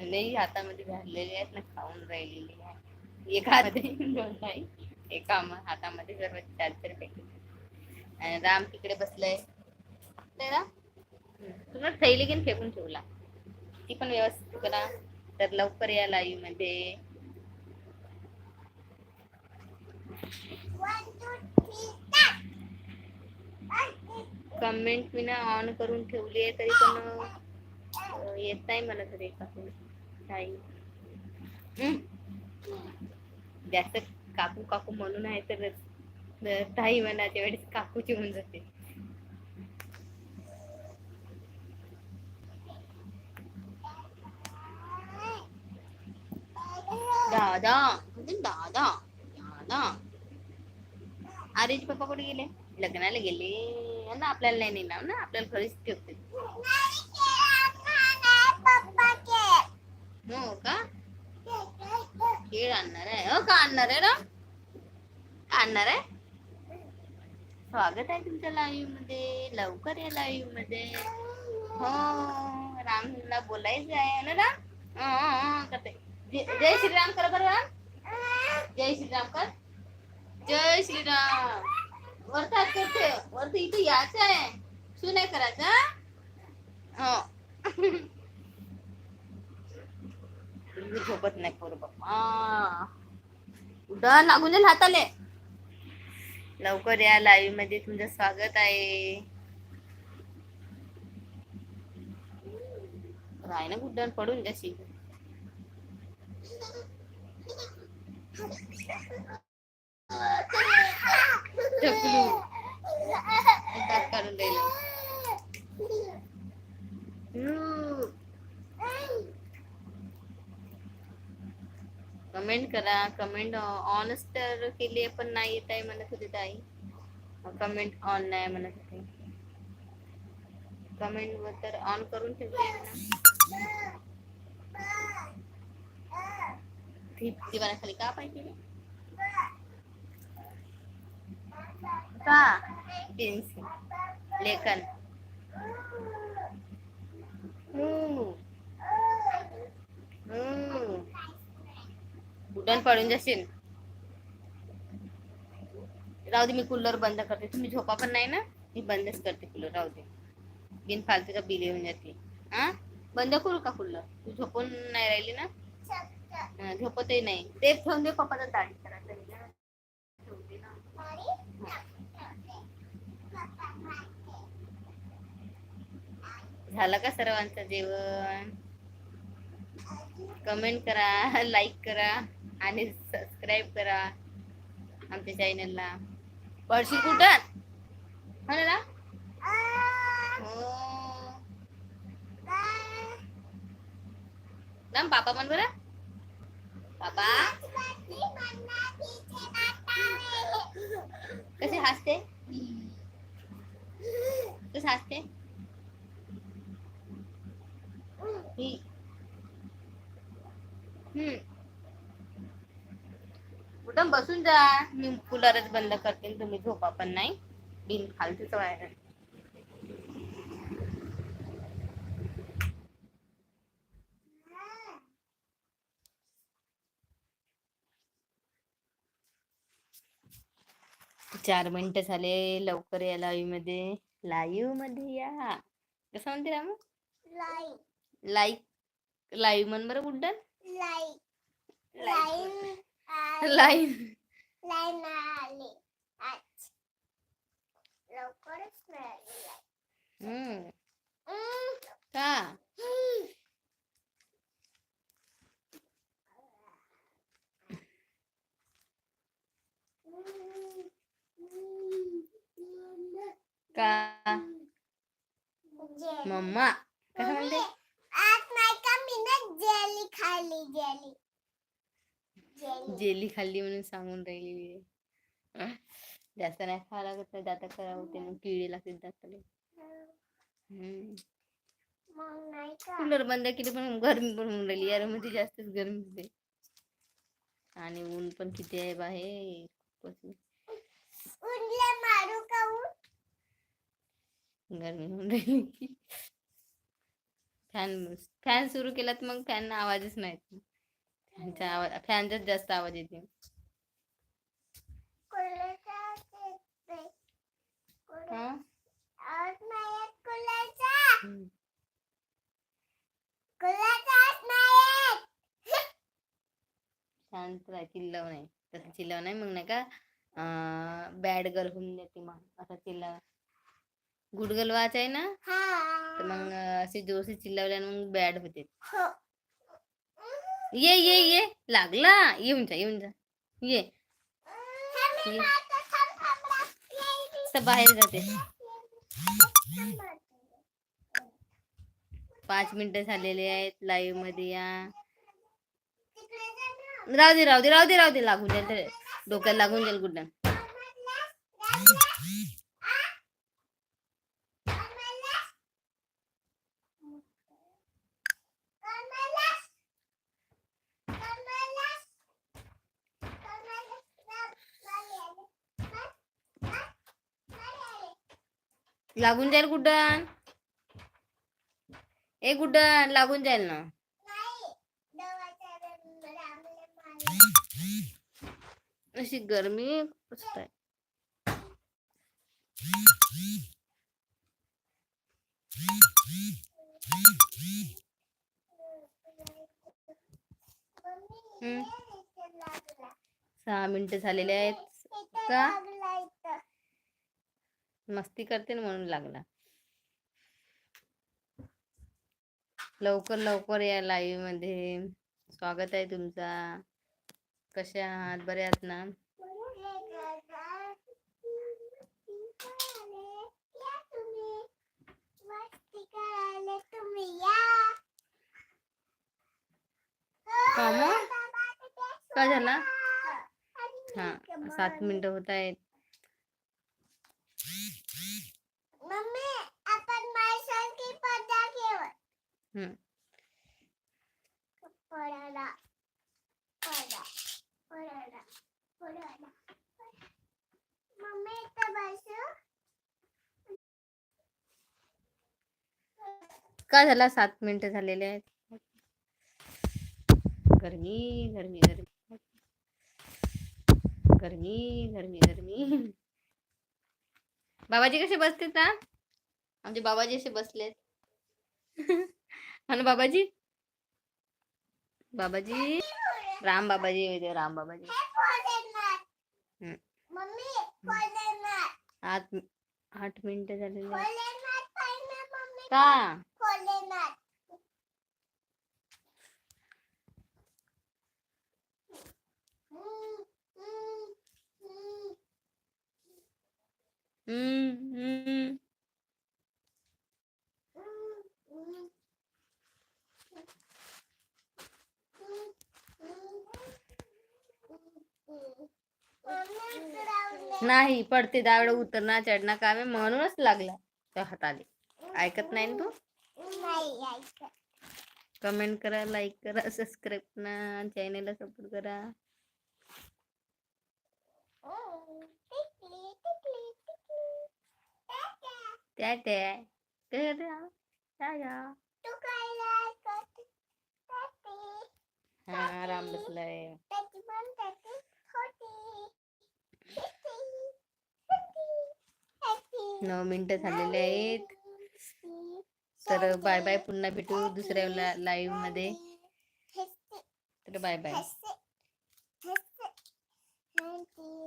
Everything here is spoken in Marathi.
लई हातामध्ये घाललेले आहेत ना खाऊन राहिलेली आहे. एका हातामध्ये दोन नाही एका हातामध्ये सर्व चार चार पॅकेट आणि राम तिकडे बसलाय. तुला थैली घेऊन फेकून ठेवला ती पण व्यवस्थित करा. तर लवकर या लाईव्हमध्ये कमेंट मी ना ऑन करून ठेवली आहे तरी पण येत नाही मला तरी काही काही. जास्त काकू काकू म्हणून आहे तर ताई म्हणाच्या वेळेस काकूची होऊन जाते. दादा म्हणजे दादा दादा. अरे पप्पा कुठे गेले? लग्नाला गेले. ना आपल्याला नाही नेणार ना? आपल्याला घरीच ठेवते हो का खेळ आणणार आहे हो का? आणणार आहे ना? आणणार? आहे स्वागत आहे तुमच्या लाईव्हमध्ये लवकर या लाईव्हमध्ये. हो रामला बोलायचं आहे ना राम? करते. जय श्रीराम कर बरं राम जय श्रीराम कर. जय श्रीराम. वरती करते. वरती इथे यायचं आहे. सुने नाही करायचं हो. मी झोपत नाही पोर बाप्पा. उडा लागून जाईल हाताले. लवकर या लाईव्हमध्ये तुमचं स्वागत आहे. राय ना गुड्डन पडून जशी कमेंट करा, कमेंट ऑनच तर केली पण नाही येत आहे म्हणत होती ताई कमेंट ऑन नाही म्हणत होते कमेंट तर ऑन करून ठेवते ती दिवाणाखाली का पाहिजे? का पेन्सिल लेखन. हम्म. उड्डाण पडून जाशील. राहू दे मी कूलर बंद करते. तुम्ही झोपा पण नाही ना? मी बंदच करते कूलर राहू दे. बिन फालतूचा बिल येऊन जाते. हा बंद करू का कूलर तू झोपून नाही राहिली ना? झोपतही नाही. ते ठेवून दे पप्पाचा दाढी. झालं का सर्वांचं जेवण? कमेंट करा लाईक करा. आणि सबस्क्राईब करा आमच्या चॅनलला पडशील कुठं? हो ना पापा म्हण बरं. पापा कसे हसते? कसे हसते. हम्म. कुठं बसून जा. मी कूलरच बंद करते तुम्ही झोपा पण नाही. बिन फालतूच व्हायला चार मिनिटं झाले लवकर या लाईव्हमध्ये लाईव्हमध्ये या. कसं म्हणते राम? लाईक लाईव्ह म्हण बरं गुड्डन. लाईव्ह हम्म का का मम्मा कसं म्हणते आज नाही का मी ना जेली खाल्ली जेली जेली खाल्ली म्हणून सांगून राहिली. जास्त नाही खावं लागत तर दाता खराब होते मग किडे लागते दाताला नाही. कूलर बंद केली पण गरमी पण होऊन राहिली. यारमध्ये जास्तच गरमी होते. आणि ऊन पण किती आहे बाहेर. गरमी होऊन राहिली. फॅन फॅन सुरू केला तर मग? फॅन आवाजच नाही आवाज फॅनचाच जास्त आवाज येते? हा. शांत राह चिल्लाव नाही. तसं चिल्लाव नाही मग नाही का बॅड गर्ल होऊन जाते मग. असं चिल्लाव. गुड गर्ल वाच आहे ना? तर. मग असे जोरसे चिल्लावल्याने मग बॅड होते. हो. ये ये ये. लागला. येऊन जा येऊन जा. ये. तर बाहेर जाते. पाच मिनिटं झालेले आहेत लाईव्हमध्ये या. राहू दे राहू दे राहू दे राहू दे. लागून जाईल डोक्याला लागून जाईल गुड्डा लागून जाईल गुड्डन ए गुड्डन लागून जाईल ना? अशी गरमी सहा मिनिटं झालेले आहेत. का? मस्ती करते ना म्हणून लागला. लवकर लवकर या लाईव्हमध्ये. स्वागत आहे तुमचा. कसे आहात? बरे आहात ना? मग? काय झाला? हा सात मिनिटं होत आहेत. मम्मी आपण माझ्यासारखी पडदा घेऊ? हम्म. पडायला. पडा. पडायला. पडायला. मम्मी इथं बसू. काय झाला सात मिनिटं झालेले आहेत? गरमी गरमी गरमी. गरमी गरमी गरमी. बाबाजी कसे बसतेत ना आमचे बाबाजी असे बसलेत आणि बाबाजी? बाबाजी? राम बाबाजी राम बाबाजी. आठ आठ मिनिटं झालेले का फोडणार हम्म, हम्म, हम्म. हम्म हम्म नाही पडते दावड उतरणं चढणं काम आहे म्हणूनच लागला त्या हाताले. ऐकत नाही ना तू? कमेंट करा लाईक करा सबस्क्राईब करा चॅनेलला सपोर्ट करा. हो, त्या त्या. हा राम बसलाय. नऊ मिनिटं झालेले आहेत तर बाय बाय पुन्हा भेटू दुसऱ्या लाईव्हमध्ये तर बाय बाय.